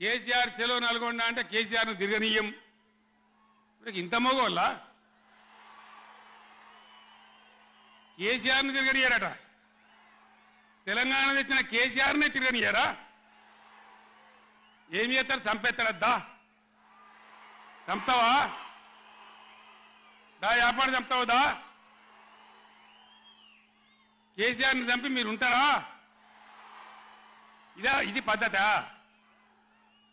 కేసీఆర్ సెలవు నల్గొండ అంటే కేసీఆర్ను తిరగనీయం. ఇంత మోగోళ్ళ? కేసీఆర్ని తిరగనియారట. తెలంగాణ తెచ్చిన కేసీఆర్నే తిరగనియారా? ఏం చేస్తారు? చంపేస్తారద్దా చంపుతావా? దా వ్యాపారం చంపుతావుదా కేసీఆర్ని చంపి మీరు ఉంటారా ఇదా ఇది పద్ధతా?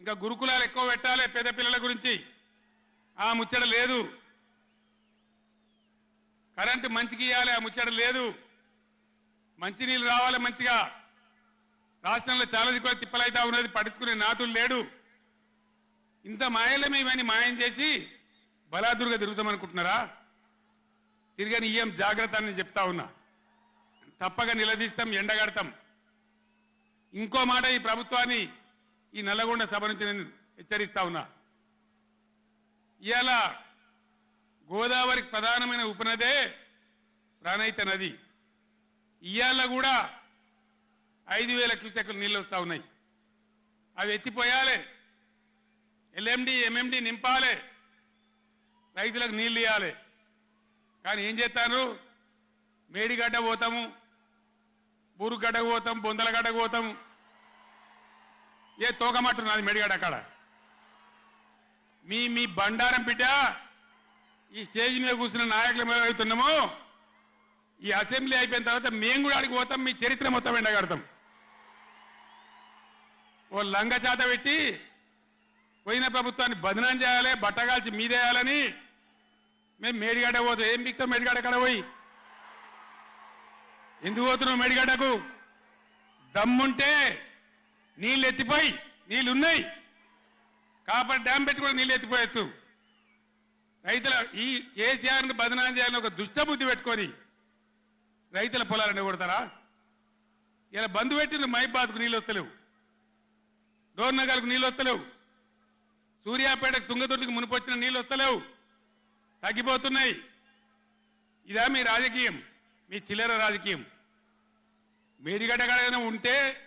ఇంకా గురుకులాలు ఎక్కువ పెట్టాలి పేద పిల్లల గురించి. ఆ ముచ్చట లేదు. కరెంటు మంచికి ఇవ్వాలి ఆ ముచ్చట లేదు. మంచినీళ్ళు రావాలి మంచిగా. రాష్ట్రంలో చాలా దిక్కువ తిప్పలైతా ఉన్నది పట్టించుకునే నాతులు లేడు. ఇంత మాయలమే ఇవన్నీ మాయం చేసి బలాదురుగా తిరుగుతామనుకుంటున్నారా? తిరిగని ఇయ్యం జాగ్రత్త అని చెప్తా ఉన్నా. తప్పక నిలదీస్తాం ఎండగడతాం. ఇంకో మాట ఈ ప్రభుత్వాన్ని ఈ నల్లగొండ సభ నుంచి నేను హెచ్చరిస్తా ఉన్నా. ఇవాళ గోదావరికి ప్రధానమైన ఉపనదే ప్రాణహిత నది. ఇవాళ కూడా ఐదు వేల క్యూసెక్లు నీళ్ళు వస్తూ ఉన్నాయి. అవి ఎత్తిపోయాలి. ఎల్ఎండి ఎంఎండి నింపాలి. రైతులకు నీళ్ళు ఇవ్వాలి కానీ ఏం చేస్తాను మేడిగడ్డ పోతాము బూరుగడ్డకు పోతాం బొందలగడ్డకు పోతాము ఏ తోకమట్టు నాది మెడిగాడు అక్కడ. మీ మీ బండారం బిడ్డ ఈ స్టేజ్ మీద కూర్చున్న నాయకులు మేము అవుతున్నామో ఈ అసెంబ్లీ అయిపోయిన తర్వాత మేము కూడా అడిగి పోతాం మీ చరిత్ర మొత్తం ఎండగడతాం. ఓ లంగ చేత పెట్టి పోయిన ప్రభుత్వాన్ని బదనం చేయాలి బట్టగాల్చి మీదేయాలని మేము మేడిగడ్డ పోతాం. ఏం బిక్తాం మేడిగడ్డ కాడ పోయి? ఎందుకు పోతున్నావు మేడిగడ్డకు దమ్ముంటే నీళ్ళు ఎత్తిపోయి నీళ్ళు ఉన్నాయి కాపర్ డ్యామ్ పెట్టి కూడా నీళ్ళు ఎత్తిపోయచ్చు. రైతుల ఈ కేసీఆర్ని బదనాం చేయాలని ఒక దుష్టబుద్ధి పెట్టుకొని రైతుల పొలాలను కొడతారా ఇలా బంధు పెట్టిన మైబాద్కు నీళ్ళు వస్తలేవు. డోర్నగర్కు నీళ్ళు వస్తలేవు. సూర్యాపేటకు తుంగతుర్తికి మునిపొచ్చిన నీళ్ళు వస్తలేవు. తగ్గిపోతున్నాయి. ఇదా మీ రాజకీయం. మీ చిల్లర రాజకీయం. మేడిగడ్డ కాడైనా ఉంటే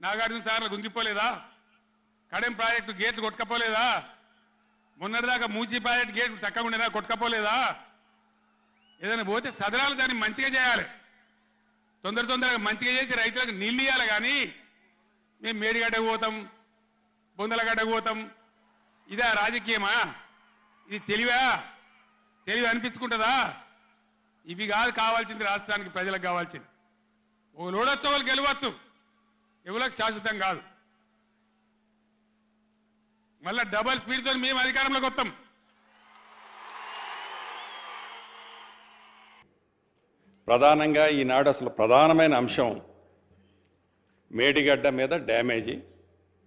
నాగార్జున సార్లు గుంగిపోలేదా? కడెం ప్రాజెక్టు గేట్లు కొట్టుకపోలేదా? మొన్నటిదాకా మూసీ ప్రాజెక్టు గేట్లు చక్కగా ఉండేదా? కొట్టుకపోలేదా? ఏదైనా పోతే సదరాలు దాన్ని మంచిగా చేయాలి. తొందర తొందరగా మంచిగా చేసి రైతులకు నీళ్ళు ఇవ్వాలి కానీ మేము మేడిగడ్డకు పోతాం బొందలగడ్డకు పోతాం. ఇదా రాజకీయమా? ఇది తెలివా? తెలివి అనిపించుకుంటుందా? ఇవి కాదు కావాల్సింది రాష్ట్రానికి ప్రజలకు కావాల్సింది. ఓ లోడొచ్చు వాళ్ళు గెలవచ్చు. ఎవరికి శాశ్వతం కాదు. మళ్ళా డబల్ స్పీడ్తో మేము అధికారంలోకి వస్తాం ప్రధానంగా ఈనాడు అసలు ప్రధానమైన అంశం మేడిగడ్డ మీద డ్యామేజీ.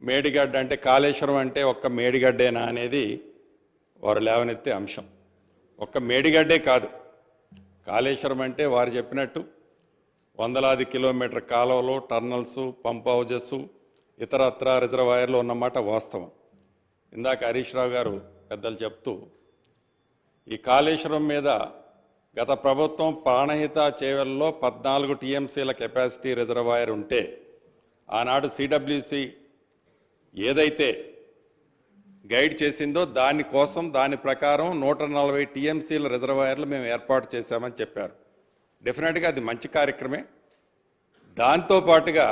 మేడిగడ్డ అంటే కాళేశ్వరం అంటే ఒక్క మేడిగడ్డేనా అనేది వారు లేవనెత్తే అంశం. ఒక్క మేడిగడ్డే కాదు. కాళేశ్వరం అంటే వారు చెప్పినట్టు వందలాది కిలోమీటర్ కాలువలు టర్నల్స్ పంప్ హౌజెస్ ఇతరత్ర రిజర్వాయర్లు ఉన్నమాట వాస్తవం. ఇందాక హరీష్ రావు గారు పెద్దలు చెప్తూ ఈ కాళేశ్వరం మీద గత ప్రభుత్వం ప్రాణహిత చేవల్లో పద్నాలుగు టీఎంసీల కెపాసిటీ రిజర్వాయర్ ఉంటే ఆనాడు సిడబ్ల్యూసి ఏదైతే గైడ్ చేసిందో దానికోసం దాని ప్రకారం నూట నలభై టీఎంసీల రిజర్వాయర్లు మేము ఏర్పాటు చేశామని చెప్పారు. డెఫినెట్గా అది మంచి కార్యక్రమే. దాంతో పాటుగా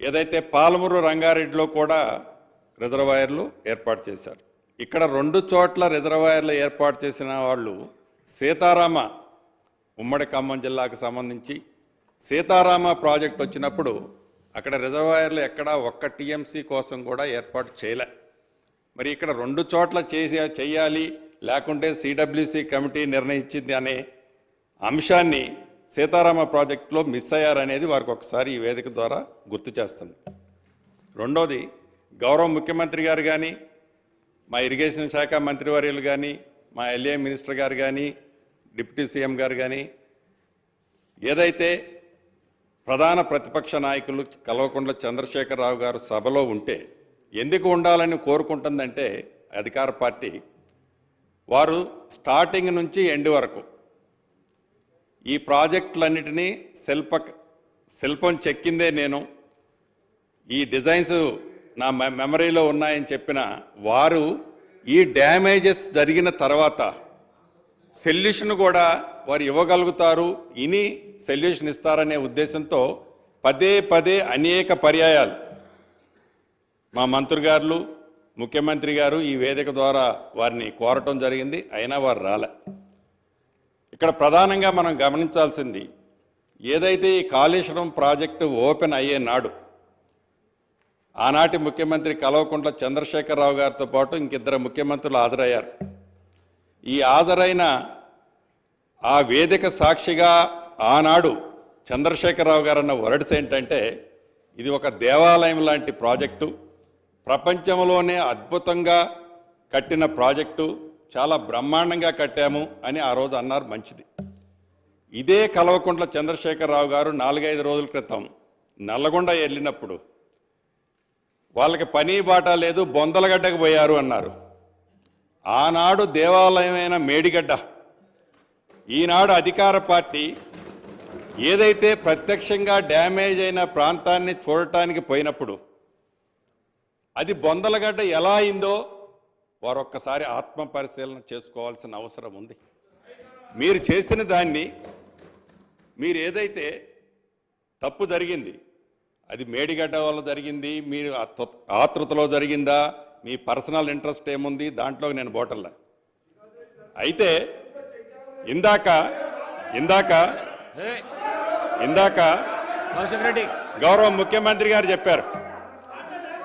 ఏదైతే పాలమూరు రంగారెడ్డిలో కూడా రిజర్వాయర్లు ఏర్పాటు చేశారు. ఇక్కడ రెండు చోట్ల రిజర్వాయర్లు ఏర్పాటు చేసిన వాళ్ళు సీతారామ ఉమ్మడి ఖమ్మం జిల్లాకు సంబంధించి సీతారామ ప్రాజెక్ట్ వచ్చినప్పుడు అక్కడ రిజర్వాయర్లు ఎక్కడా ఒక్క టీఎంసీ కోసం కూడా ఏర్పాటు చేయలే. మరి ఇక్కడ రెండు చోట్ల చేసి చేయాలి లేకుంటే సిడబ్ల్యూసి కమిటీ నిర్ణయించింది అనే అంశాన్ని సీతారామ ప్రాజెక్టులో మిస్ అయ్యారనేది వారికి ఒకసారి ఈ వేదిక ద్వారా గుర్తు చేస్తుంది. రెండోది గౌరవ ముఖ్యమంత్రి గారు కానీ మా ఇరిగేషన్ శాఖ మంత్రివర్యులు కానీ మా ఎల్ఏ మినిస్టర్ గారు కానీ డిప్యూటీ సీఎం గారు కానీ ఏదైతే ప్రధాన ప్రతిపక్ష నాయకులు కల్వకుంట్ల చంద్రశేఖరరావు గారు సభలో ఉంటే ఎందుకు ఉండాలని కోరుకుంటుందంటే అధికార పార్టీ వారు స్టార్టింగ్ నుంచి ఎండ్ వరకు ఈ ప్రాజెక్టులన్నిటినీ శిల్ప శిల్పం చెక్కిందే నేను. ఈ డిజైన్స్ నా మె- మెమరీలో ఉన్నాయని చెప్పిన వారు ఈ డ్యామేజెస్ జరిగిన తర్వాత సొల్యూషన్ కూడా వారు ఇవ్వగలుగుతారు. ఇని సొల్యూషన్ ఇస్తారనే ఉద్దేశంతో పదే పదే అనేక పర్యాయాలు మా మంత్రి గారు ముఖ్యమంత్రి గారు ఈ వేదిక ద్వారా వారిని కోరటం జరిగింది అయినా వారు రాలే. ఇక్కడ ప్రధానంగా మనం గమనించాల్సింది ఏదైతే ఈ కాళేశ్వరం ప్రాజెక్టు ఓపెన్ అయ్యే నాడు ఆనాటి ముఖ్యమంత్రి కల్వకుంట్ల చంద్రశేఖరరావు గారితో పాటు ఇంకిద్దరు ముఖ్యమంత్రులు హాజరయ్యారు. ఈ హాజరైన ఆ వేదిక సాక్షిగా ఆనాడు చంద్రశేఖరరావు గారు అన్న వర్డ్స్ ఏంటంటే ఇది ఒక దేవాలయం లాంటి ప్రాజెక్టు. ప్రపంచంలోనే అద్భుతంగా కట్టిన ప్రాజెక్టు చాలా బ్రహ్మాండంగా కట్టాము అని ఆ రోజు అన్నారు మంచిది. ఇదే కలవకుంట్ల చంద్రశేఖరరావు గారు నాలుగైదు రోజుల క్రితం నల్లగొండ వెళ్ళినప్పుడు వాళ్ళకి పని బాట లేదు బొందలగడ్డకు పోయారు అన్నారు. ఆనాడు దేవాలయమైన మేడిగడ్డ ఈనాడు అధికార పార్టీ ఏదైతే ప్రత్యక్షంగా డ్యామేజ్ అయిన ప్రాంతాన్ని చూడటానికి పోయినప్పుడు అది బొందలగడ్డ ఎలా అయిందో వారు ఒక్కసారి ఆత్మ పరిశీలన చేసుకోవాల్సిన అవసరం ఉంది. మీరు చేసిన దాన్ని మీరు ఏదైతే తప్పు జరిగింది అది మేడిగడ్డ వల్ల జరిగింది మీరు ఆతృ- ఆతృతలో జరిగిందా మీ పర్సనల్ ఇంట్రెస్ట్ ఏముంది దాంట్లో నేను బోటల్లా. అయితే ఇందాక ఇందాక ఇందాక గౌరవ ముఖ్యమంత్రి గారు చెప్పారు.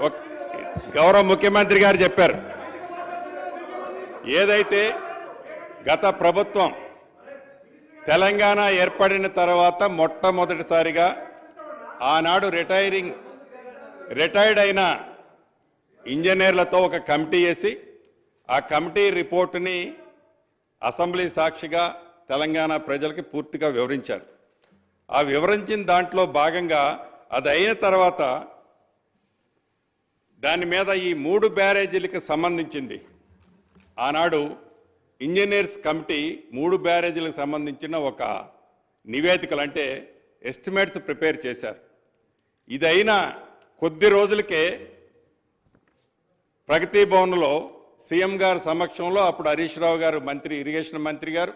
ఒక- గౌరవ ముఖ్యమంత్రి గారు చెప్పారు. ఏదైతే గత ప్రభుత్వం తెలంగాణ ఏర్పడిన తర్వాత మొట్టమొదటిసారిగా ఆనాడు రిటైరింగ్ రిటైర్డ్ అయిన ఇంజనీర్లతో ఒక కమిటీ వేసి ఆ కమిటీ రిపోర్టుని అసెంబ్లీ సాక్షిగా తెలంగాణ ప్రజలకి పూర్తిగా వివరించారు. ఆ వివరించిన దాంట్లో భాగంగా అది అయిన తర్వాత దాని మీద ఈ మూడు బ్యారేజీలకు సంబంధించింది. ఆనాడు ఇంజనీర్స్ కమిటీ మూడు బ్యారేజీలకు సంబంధించిన ఒక నివేదికలు అంటే ఎస్టిమేట్స్ ప్రిపేర్ చేశారు. ఇది కొద్ది రోజులకే ప్రగతి భవన్లో సీఎం గారి సమక్షంలో అప్పుడు హరీష్ రావు గారు మంత్రి ఇరిగేషన్ మంత్రి గారు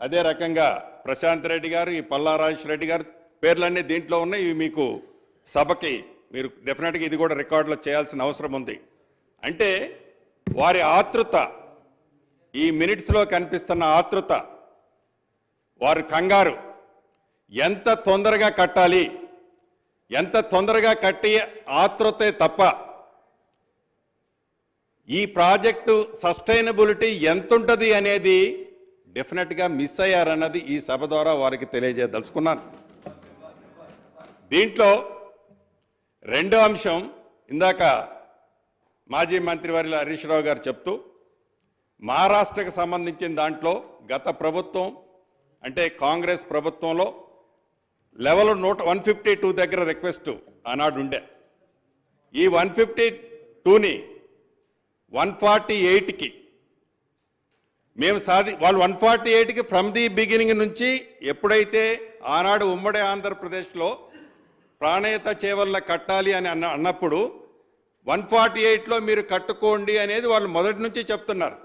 అదే రకంగా ప్రశాంత్ రెడ్డి గారు ఈ పల్లా రాజేష్ రెడ్డి గారు పేర్లన్నీ దీంట్లో ఉన్నాయి. ఇవి మీకు సభకి మీరు డెఫినెట్గా ఇది కూడా రికార్డులో చేయాల్సిన అవసరం ఉంది. అంటే వారి ఆతృత ఈ మినిట్స్లో కనిపిస్తున్న ఆతృత వారు కంగారు. ఎంత తొందరగా కట్టాలి? ఎంత తొందరగా కట్టి ఆతృతే తప్ప ఈ ప్రాజెక్టు సస్టైనబిలిటీ ఎంతుంటుంది అనేది డెఫినెట్గా మిస్ అయ్యారన్నది ఈ సభ ద్వారా వారికి తెలియజేయదలుచుకున్నాను. దీంట్లో రెండో అంశం ఇందాక మాజీ మంత్రి మంత్రివర్యులు హరీష్ రావు గారు చెప్తూ మహారాష్ట్రకు సంబంధించిన దాంట్లో గత ప్రభుత్వం అంటే కాంగ్రెస్ ప్రభుత్వంలో లెవెల్ నూట వన్ ఫిఫ్టీ టూ దగ్గర రిక్వెస్ట్ ఆనాడు ఉండే. ఈ వన్ ఫిఫ్టీ టూని వన్ ఫార్టీ ఎయిట్కి మేము సాధి వాళ్ళు వన్ ఫార్టీ ఎయిట్కి ఫ్రమ్ ది బిగినింగ్ నుంచి ఎప్పుడైతే ఆనాడు ఉమ్మడి ఆంధ్రప్రదేశ్లో ప్రాణేత చేవల్ల కట్టాలి అని అన్న అన్నప్పుడు వన్ ఫార్టీ ఎయిట్లో మీరు కట్టుకోండి అనేది వాళ్ళు మొదటి నుంచి చెప్తున్నారు.